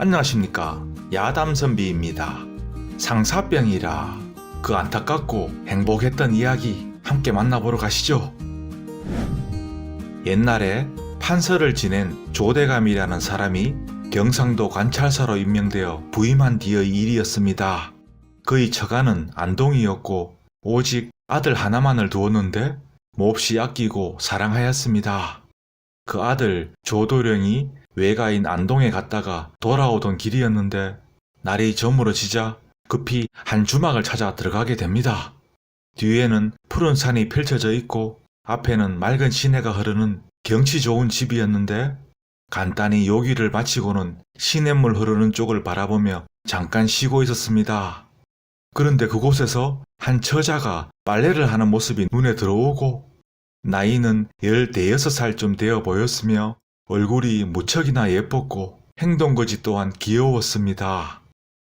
안녕하십니까? 야담 선비입니다. 상사병이라 그 안타깝고 행복했던 이야기 함께 만나보러 가시죠. 옛날에 판서를 지낸 조대감이라는 사람이 경상도 관찰사로 임명되어 부임한 뒤의 일이었습니다. 그의 처가는 안동이었고 오직 아들 하나만을 두었는데 몹시 아끼고 사랑하였습니다. 그 아들 조도령이 외가인 안동에 갔다가 돌아오던 길이었는데 날이 저물어지자 급히 한 주막을 찾아 들어가게 됩니다. 뒤에는 푸른 산이 펼쳐져 있고 앞에는 맑은 시내가 흐르는 경치 좋은 집이었는데 간단히 요기를 마치고는 시냇물 흐르는 쪽을 바라보며 잠깐 쉬고 있었습니다. 그런데 그곳에서 한 처자가 빨래를 하는 모습이 눈에 들어오고 나이는 14~6살쯤 되어 보였으며 얼굴이 무척이나 예뻤고 행동거지 또한 귀여웠습니다.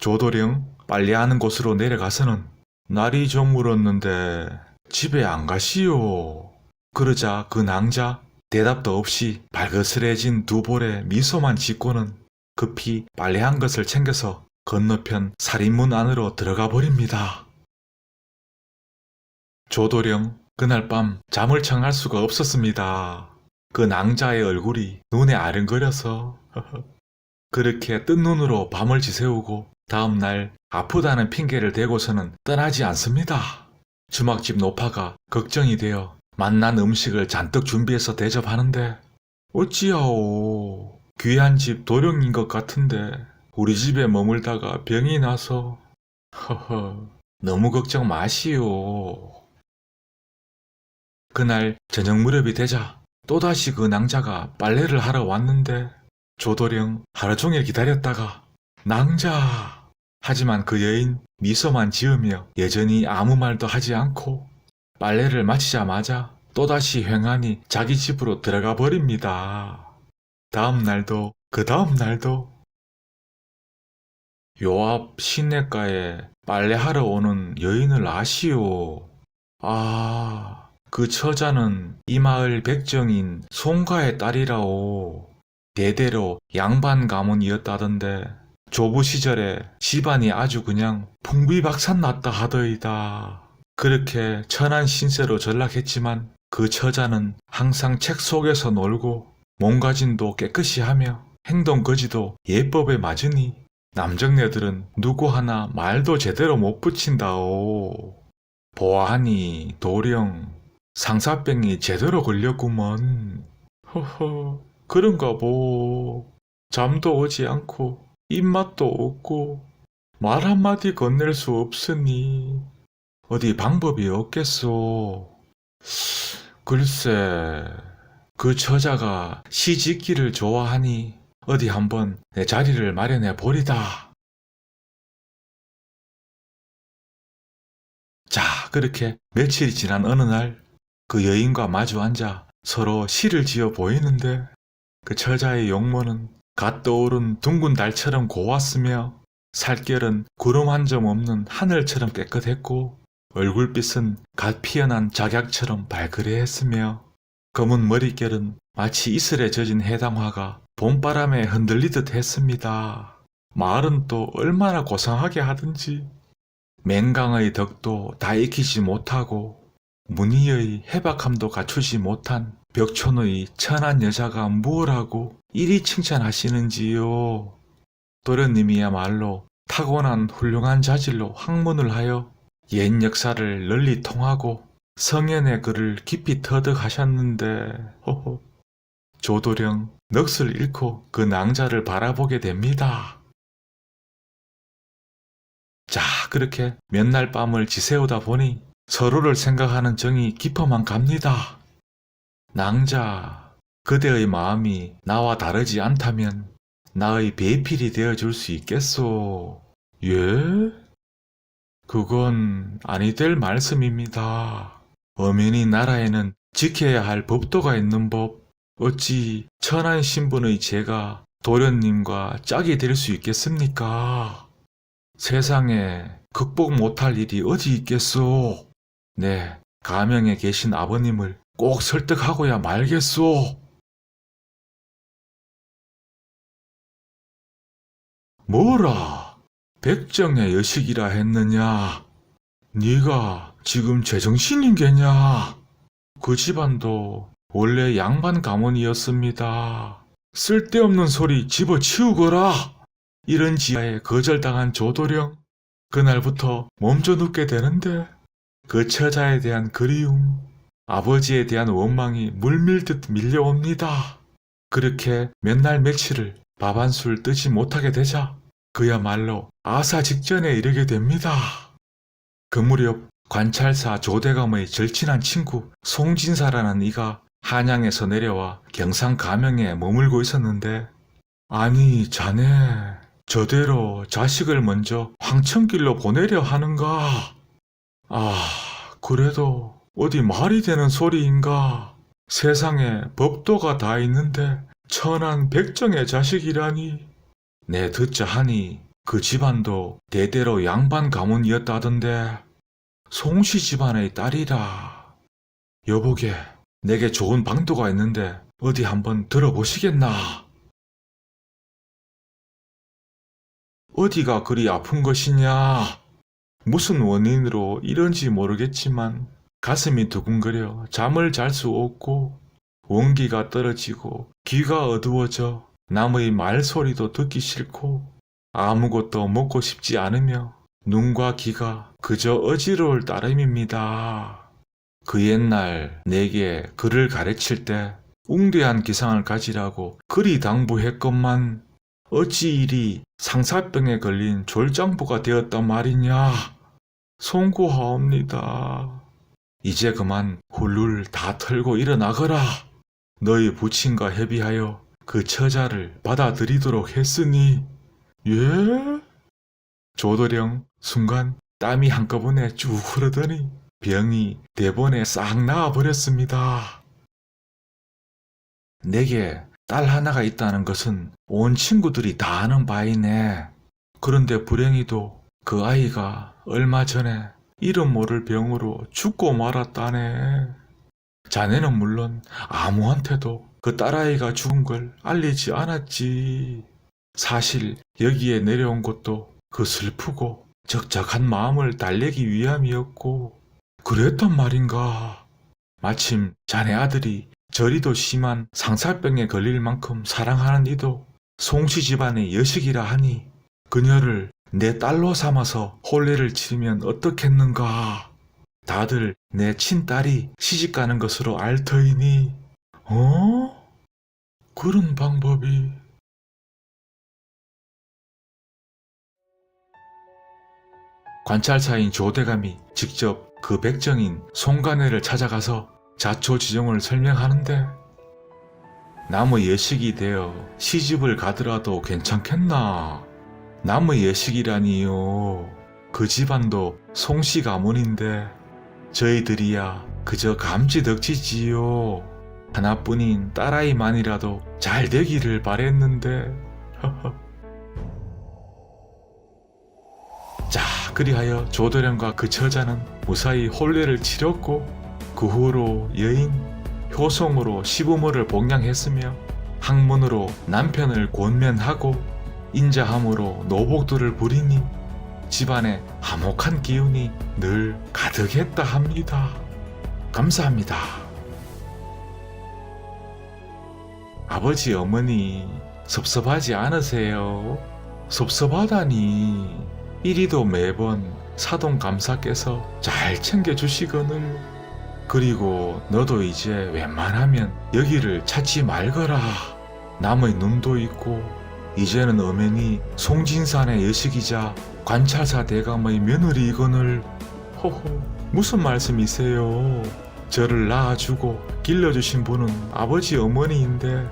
조도령 빨래하는 곳으로 내려가서는 날이 저물었는데 집에 안 가시오. 그러자 그 낭자 대답도 없이 발그스레진 두 볼에 미소만 짓고는 급히 빨래한 것을 챙겨서 건너편 살인문 안으로 들어가 버립니다. 조도령 그날 밤 잠을 청할 수가 없었습니다. 그 낭자의 얼굴이 눈에 아른거려서 그렇게 뜬 눈으로 밤을 지새우고 다음날 아프다는 핑계를 대고서는 떠나지 않습니다. 주막집 노파가 걱정이 되어 만난 음식을 잔뜩 준비해서 대접하는데 어찌하오 귀한 집 도령인 것 같은데 우리 집에 머물다가 병이 나서 허허 너무 걱정 마시오. 그날 저녁 무렵이 되자 또다시 그 낭자가 빨래를 하러 왔는데 조도령 하루 종일 기다렸다가 낭자 하지만 그 여인 미소만 지으며 여전히 아무 말도 하지 않고 빨래를 마치자마자 또다시 횡하니 자기 집으로 들어가 버립니다. 다음 날도 그 다음 날도 요앞 시내가에 빨래하러 오는 여인을 아시오. 아, 그 처자는 이 마을 백정인 송가의 딸이라오. 대대로 양반 가문이었다던데 조부 시절에 집안이 아주 그냥 풍비박산 났다 하더이다. 그렇게 천한 신세로 전락했지만 그 처자는 항상 책 속에서 놀고 몸가짐도 깨끗이 하며 행동 거지도 예법에 맞으니 남정네들은 누구 하나 말도 제대로 못 붙인다오. 보아하니 도령 상사병이 제대로 걸렸구먼. 허허 그런가 보. 잠도 오지 않고 입맛도 없고 말 한마디 건넬 수 없으니 어디 방법이 없겠소. 글쎄 그 처자가 시집기를 좋아하니 어디 한번 내 자리를 마련해 보리다. 자, 그렇게 며칠이 지난 어느 날 그 여인과 마주 앉아 서로 시를 지어 보이는데 그 처자의 용모는 갓 떠오른 둥근 달처럼 고왔으며 살결은 구름 한 점 없는 하늘처럼 깨끗했고 얼굴빛은 갓 피어난 작약처럼 발그레했으며 검은 머릿결은 마치 이슬에 젖은 해당화가 봄바람에 흔들리듯 했습니다. 말은 또 얼마나 고상하게 하든지 맹강의 덕도 다 익히지 못하고 문희의 해박함도 갖추지 못한 벽촌의 천한 여자가 무엇하고 이리 칭찬하시는지요. 도련님이야말로 타고난 훌륭한 자질로 학문을 하여 옛 역사를 널리 통하고 성현의 글을 깊이 터득하셨는데 호호 조도령 넋을 잃고 그 낭자를 바라보게 됩니다. 자 그렇게 몇 날 밤을 지새우다 보니 서로를 생각하는 정이 깊어만 갑니다. 낭자 그대의 마음이 나와 다르지 않다면 나의 배필이 되어줄 수 있겠소. 예? 그건 아니 될 말씀입니다. 엄연히 나라에는 지켜야 할 법도가 있는 법. 어찌 천한 신분의 제가 도련님과 짝이 될 수 있겠습니까? 세상에 극복 못할 일이 어디 있겠소? 네, 가명에 계신 아버님을 꼭 설득하고야 말겠소. 뭐라? 백정의 여식이라 했느냐? 네가 지금 제정신인겠냐? 그 집안도 원래 양반 가문이었습니다. 쓸데없는 소리 집어치우거라. 이런 지하에 거절당한 조도령. 그날부터 멈춰 눕게 되는데 그 처자에 대한 그리움, 아버지에 대한 원망이 물밀듯 밀려옵니다. 그렇게 몇 날 며칠을 밥 한 술 뜨지 못하게 되자 그야말로 아사 직전에 이르게 됩니다. 그 무렵 관찰사 조대감의 절친한 친구 송진사라는 이가 한양에서 내려와 경상 가명에 머물고 있었는데 아니 자네 저대로 자식을 먼저 황천길로 보내려 하는가? 아 그래도 어디 말이 되는 소리인가? 세상에 법도가 다 있는데 천한 백정의 자식이라니 내 듣자 하니 그 집안도 대대로 양반 가문이었다던데 송씨 집안의 딸이라 여보게 내게 좋은 방도가 있는데 어디 한번 들어보시겠나? 어디가 그리 아픈 것이냐? 무슨 원인으로 이런지 모르겠지만 가슴이 두근거려 잠을 잘 수 없고 원기가 떨어지고 귀가 어두워져 남의 말소리도 듣기 싫고 아무것도 먹고 싶지 않으며 눈과 귀가 그저 어지러울 따름입니다. 그 옛날 내게 글을 가르칠 때 웅대한 기상을 가지라고 그리 당부했건만 어찌 이리 상사병에 걸린 졸장부가 되었단 말이냐. 송구하옵니다. 이제 그만 훌룰 다 털고 일어나거라. 너희 부친과 협의하여 그 처자를 받아들이도록 했으니, 예? 조도령 순간 땀이 한꺼번에 쭉 흐르더니 병이 대번에 싹 나아버렸습니다. 내게 딸 하나가 있다는 것은 온 친구들이 다 아는 바이네. 그런데 불행히도 그 아이가 얼마 전에 이름 모를 병으로 죽고 말았다네. 자네는 물론 아무한테도 그 딸아이가 죽은 걸 알리지 않았지. 사실 여기에 내려온 것도 그 슬프고 적적한 마음을 달래기 위함이었고, 그랬단 말인가. 마침 자네 아들이 저리도 심한 상사병에 걸릴 만큼 사랑하는 이도 송씨 집안의 여식이라 하니 그녀를 내 딸로 삼아서 혼례를 치르면 어떻겠는가. 다들 내 친딸이 시집가는 것으로 알 터이니, 어? 그런 방법이. 관찰사인 조대감이 직접 그 백정인 송가네를 찾아가서 자초지종을 설명하는데 남의 여식이 되어 시집을 가더라도 괜찮겠나? 남의 여식이라니요. 그 집안도 송씨 가문인데 저희들이야 그저 감지덕지지요. 하나뿐인 딸아이만이라도 잘 되기를 바랬는데. 자, 그리하여 조도령과 그 처자는 무사히 혼례를 치렀고 그 후로 여인 효송으로 시부모를 복양했으며 학문으로 남편을 권면하고 인자함으로 노복들을 부리니 집안에 화목한 기운이 늘 가득했다 합니다. 감사합니다. 아버지 어머니 섭섭하지 않으세요? 섭섭하다니 이리도 매번 사돈 감사께서 잘 챙겨주시거늘 그리고 너도 이제 웬만하면 여기를 찾지 말거라 남의 눈도 있고 이제는 엄연히 송진산의 여식이자 관찰사 대감의 며느리이거늘 호호 무슨 말씀이세요 저를 낳아주고 길러주신 분은 아버지 어머니인데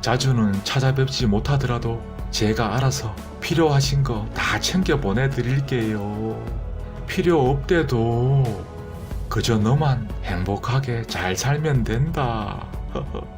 자주는 찾아뵙지 못하더라도 제가 알아서 필요하신 거 다 챙겨 보내드릴게요. 필요 없대도 그저 너만 행복하게 잘 살면 된다.